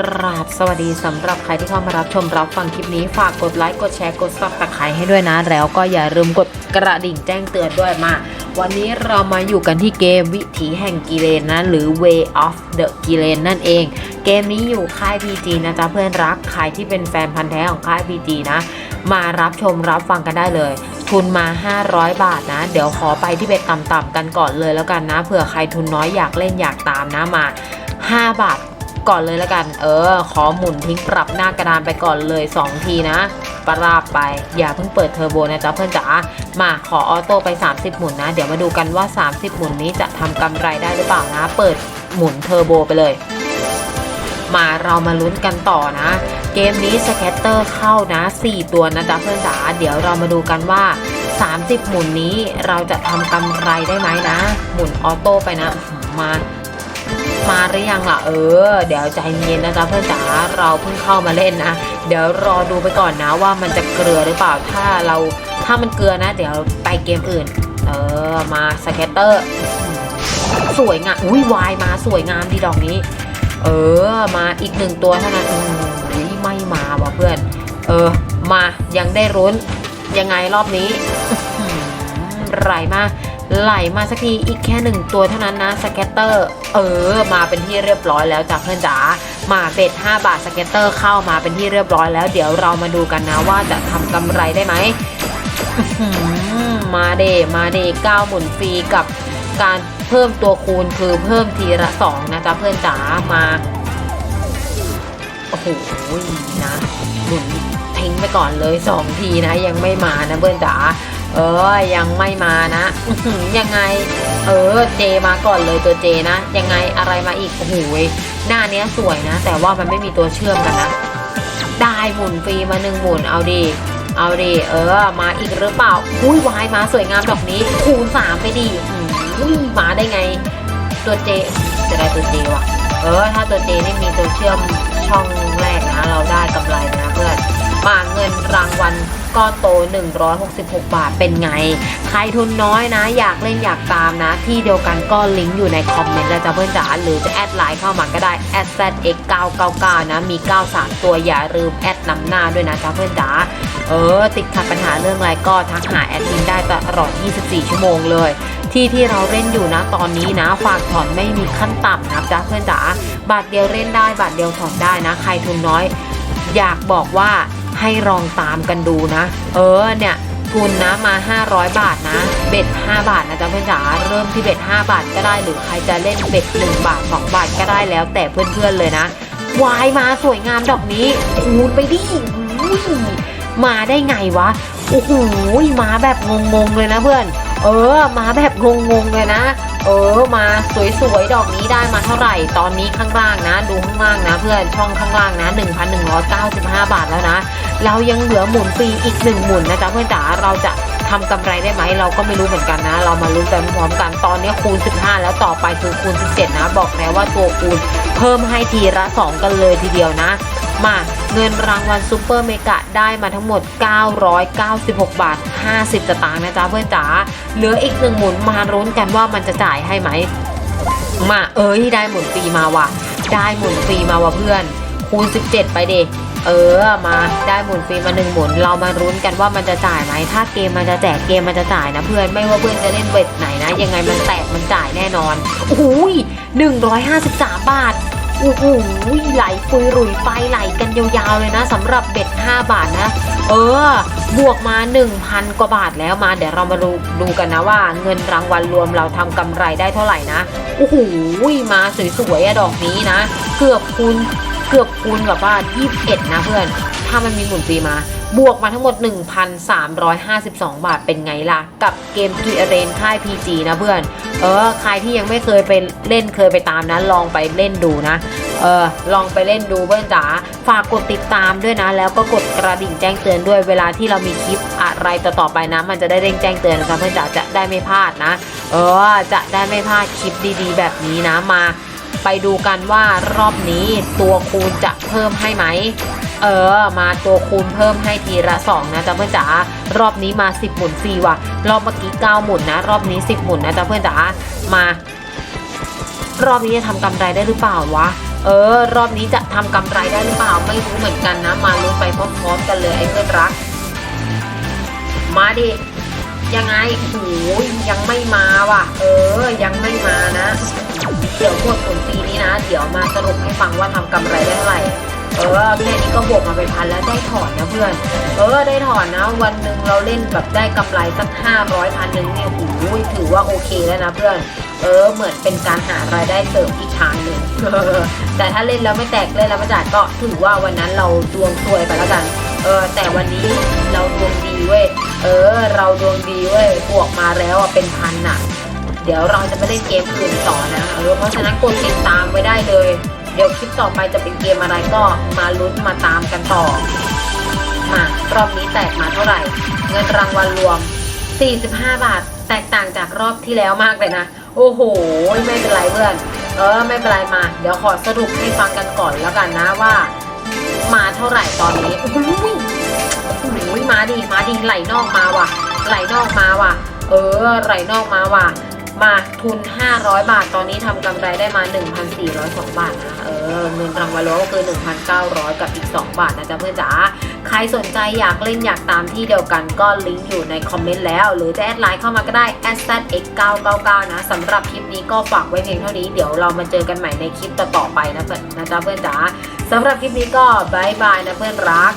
ลาบสวัสดีสำหรับใครที่เข้ามารับชมรับฟังคลิปนี้ฝากกดไลค์กดแชร์กดซับสไครต์ให้ด้วยนะ แล้วก็อย่าลืมกดกระดิ่งแจ้งเตือนด้วยมา วันนี้เรามาอยู่กันที่เกมวิถีแห่งกิเลนนะ หรือ Way of the กิเลนนั่นเอง เกมนี้อยู่ค่าย PG นะจ๊ะเพื่อนรักใครที่เป็นแฟนพันธ์แท้ของค่าย PG นะ มารับชมรับฟังกันได้เลยทุนมา 500 บาทนะ เดี๋ยวขอไปที่เบ็ดต่ำๆกันก่อนเลยแล้วกันนะเผื่อใครทุนน้อยอยากเล่นอยากตามนะมา 5 บาท ก่อนเลยแล้วกัน เออ ขอหมุนทิ้งปรับหน้ากระดานไปก่อนเลย 2 ทีนะ ปราบไป อย่าเพิ่งเปิดเทอร์โบนะจ๊ะเพื่อนจ๋า มาขอออโต้ไป 30 หมุนนะ เดี๋ยวมาดูกันว่า 30 หมุนนี้จะทำกำไรได้หรือเปล่านะ เปิดหมุนเทอร์โบไปเลยมาเรามาลุ้นกันต่อนะ เกมนี้สแกตเตอร์เข้านะ 4 ตัวนะจ๊ะเพื่อนจ๋าเดี๋ยวเรามาดูกันว่า 30 หมุนนี้เราจะทำกำไรได้ไหมนะ หมุนออโต้ไปนะมา มาหรือยังล่ะเออ เดี๋ยวใจเย็นนะจ๊ะเพื่อนจ๋าเราเพิ่งเข้ามาเล่นนะเดี๋ยวรอดูไปก่อนนะว่ามันจะเกลือหรือเปล่าถ้าเราถ้ามันเกลือนะ เดี๋ยวไปเกมอื่น เออมาสเก็ตเตอร์ สวยงามอุ้ยวายมาสวยงามดีดอกนี้ เออ มาอีกหนึ่งตัวเท่านั้นอืมอุ๊ยไม่มาว่ะเพื่อน เออ มายังได้รุ้นยังไงรอบนี้ไหลมา ไหลมาสักทีอีกแค่หนึ่งตัวเท่านั้นนะสเก็ตเตอร์ เออ มาเป็นที่เรียบร้อยแล้วจากเพื่อนจ๋ามาเบ็ด5 บาทสเก็ตเตอร์เข้ามาเป็นที่เรียบร้อยแล้ว เดี๋ยวเรามาดูกันนะว่าจะทำกำไรได้ไหมมาเดมาเดก้าหมุนฟรีกับการเพิ่มตัวคูณคือเพิ่มทีละสองนะจ๊ะเพื่อนจ๋ามาโอ้โหนะหมุนทิ้งไปก่อนเลยสองทีนะยังไม่มานะเพื่อนจ๋า เออยังไม่มานะยังไง เออเจมาก่อนเลยตัวเจนะ ยังไงอะไรมาอีกโอ้โหยหน้าเนี้ยสวยนะ แต่ว่ามันไม่มีตัวเชื่อมกันนะ ได้หมุนฟรีมาหนึ่งหมุนเอาดีเอาดีเออ มาอีกหรือเปล่าอุ้ยวายมาสวยงามดอกนี้ คูณสามไปดิอุ้ยมาได้ไง ตัวเจจะได้ตัวเจว่ะ เออ ถ้าตัวเจนี่มีตัวเชื่อมช่องแรกนะ เราได้กำไรนะเพื่อนมาเงินรางวัล ก้อนโต 166 บาทเป็นไง ใครทุนน้อยนะ อยากเล่นอยากตามนะ ที่เดียวกันก็ลิงก์อยู่ในคอมเมนต์แล้วจ้ะเพื่อนจ๋าหรือจะแอดไลน์เข้ามาก็ได้ @zx999 นะ มี 93 ตัวอย่าลืมแอดนำหน้าด้วยนะจ้ะเพื่อนจ๋าเออ ติดขัดปัญหาเรื่องอะไรก็ทักหาแอดมินได้ตลอด 24 ชั่วโมงเลย ที่ที่เราเล่นอยู่นะตอนนี้นะ ฝากถอนไม่มีขั้นต่ำนะจ๊ะเพื่อนจ๋าบาทเดียวเล่นได้บาทเดียวถอนได้นะ ใครทุนน้อย อยากบอกว่า ให้ลองตามกันดูนะ เออเนี่ยทุนนะมา 500 บาทนะ เบ็ด 5 บาทนะจ๊ะเพื่อนจ๋าเริ่มที่เบ็ด 5 บาทก็ได้หรือใครจะเล่นเบ็ด 1 บาท 2 บาทก็ได้แล้วแต่เพื่อนๆเลยนะวายมาสวยงามดอกนี้คูณไปดิมาได้ไงวะโอ้โหมาแบบงงๆเลยนะเพื่อน เออ มาแบบงงๆเลยนะ เออมาสวยๆ ดอกนี้ได้มาเท่าไหร่ ตอนนี้ข้างล่างนะ ดูข้างล่างนะ เพื่อนช่องข้างล่างนะ 1,195 บาทแล้วนะ เรายังเหลือหมุนฟรีอีกหนึ่งหมุนนะจ๊ะเพื่อนจ๋าเราจะทำกำไรได้ไหมเราก็ไม่รู้เหมือนกันนะ เรามาลุ้นไปพร้อมกันตอนนี้คูณ 15 แล้วต่อไปคือคูณ 17 นะ บอกแล้วว่าตัวคูณเพิ่มให้ทีละ 2 กันเลยทีเดียวนะ มาเงินรางวัลซูเปอร์เมกะได้มาทั้งหมด 996 บาท 50สตางค์นะจ๊ะเพื่อนจ๋าเหลืออีกหนึ่งหมุนมารุ้นกันว่ามันจะจ่ายให้ไหม มาเอ้ยได้หมุนฟรีมาว่ะ ได้หมุนฟรีมาว่ะเพื่อน คูณ 17 ไปเดเออมาได้หมุนฟรีมาหนึ่งหมุน เรามารุ้นกันว่ามันจะจ่ายไหม ถ้าเกมมันจะแจกเกมมันจะจ่ายนะเพื่อนไม่ว่าเพื่อนจะเล่นเบ็ดไหนนะ ยังไงมันแตกมันจ่ายแน่นอนโอ้โหหนึ่งร้อยห้าสิบสามบาท โอ้โหไหลปุยรุยไปไหลกันยาวๆเลยนะสำหรับเบ็ด 5 บาทนะ เออ บวกมา 1,000 กว่าบาทแล้วมาเดี๋ยวเรามาดูดูกันนะว่า เงินรางวัลรวมเราทำกำไรได้เท่าไหร่นะโอ้โหมาสวยๆอะดอกนี้นะ เกือบคูณ เกือบคูณแบบว่า 21 นะเพื่อน ถ้ามันมีหมุนฟรีมา บวกมาทั้งหมด 1,352 บาทเป็นไงล่ะ กับเกมกีเรนค่าย PG นะเพื่อน เออ ใครที่ยังไม่เคยไปเล่นเคยไปตามนะ ลองไปเล่นดูนะเออลองไปเล่นดูเพื่อนจ๋าฝากกดติดตามด้วยนะ แล้วก็กดกระดิ่งแจ้งเตือนด้วยเวลาที่เรามีคลิปอะไรต่อๆไปนะ มันจะได้เด้งแจ้งเตือนนะคะเพื่อนจ๋าจะได้ไม่พลาดนะ เออจะได้ไม่พลาดคลิปดีๆ แบบนี้นะมา ไปดูกันว่ารอบนี้ตัวคูณจะเพิ่มให้ไหม เออ มาตัวคูณเพิ่มให้ทีละ 2 นะจ๊ะเพื่อนจ๋ารอบนี้มา 10 หมุนฟรีว่ะ รอบเมื่อกี้9หมุนนะ รอบนี้ 10 หมุนนะจ๊ะเพื่อนจ๋า มา รอบนี้จะทำกำไรได้หรือเปล่าวะเออ รอบนี้จะทำกำไรได้หรือเปล่าไม่รู้เหมือนกันนะ มาลุ้นไปพร้อมๆกันเลยไอ้เพื่อนรัก มาดิยังไงโอ้โหยังไม่มาว่ะ เออ ยังไม่มานะ เดี๋ยวหมดผลปีนี้นะ เดี๋ยวมาสรุปให้ฟังว่าทำกำไรได้เท่าไหร่ เออแค่นี้ก็บวกมาไปพันแล้วได้ถอนนะเพื่อน เออได้ถอนนะ วันหนึ่งเราเล่นแบบได้กำไรสักห้าร้อยพันหนึ่งเนี่ยโอ้โหถือว่าโอเคแล้วนะเพื่อน เออเหมือนเป็นการหารายได้เสริมอีกทางหนึ่งแต่ถ้าเล่นแล้วไม่แตกเล่นแล้วไม่จ่ายก็ถือว่าวันนั้นเราดวงซวยไปแล้วกันเออแต่วันนี้เราดวงดีเว้ย เออ เราดวงดีเว้ย บวกมาแล้วอะเป็นพันอะ เดี๋ยวเราจะไปเล่นเกมอื่นต่อนะเออเพราะฉะนั้นกดติดตามไว้ได้เลย เดี๋ยวคลิปต่อไปจะเป็นเกมอะไรก็มาลุ้นมาตามกันต่อ มารอบนี้แตกมาเท่าไหร่ เงินรางวัลรวม 45 บาท แตกต่างจากรอบที่แล้วมากเลยนะ โอ้โห ไม่เป็นไรเพื่อน เออ ไม่เป็นไรมา เดี๋ยวขอสรุปให้ฟังกันก่อนแล้วกันนะว่า มาเท่าไหร่ตอนนี้โอ้โหมาดิมาดิไหลนอกมาว่ะไหลนอกมาว่ะ เออไหลนอกมาว่ะ มาทุน 500 บาท ตอนนี้ทำกำไรได้มา 1,402 บาทนะเออเงินรางวัลรวมก็คือ 1,900 กับอีก 2 บาทนะจ๊ะเพื่อนจ๋าใครสนใจอยากเล่นอยากตามที่เดียวกันก็ลิงก์อยู่ในคอมเมนต์แล้ว หรือจะแอดไลน์เข้ามาก็ได้ s x 9 9 9นะสำหรับคลิปนี้ก็ฝากไว้เพียงเท่านี้ เดี๋ยวเรามาเจอกันใหม่ในคลิปต่อๆไปนะเพื่อนนะจ๊ะเพื่อนจ๋าสำหรับคลิปนี้ก็บายบายนะเพื่อนรัก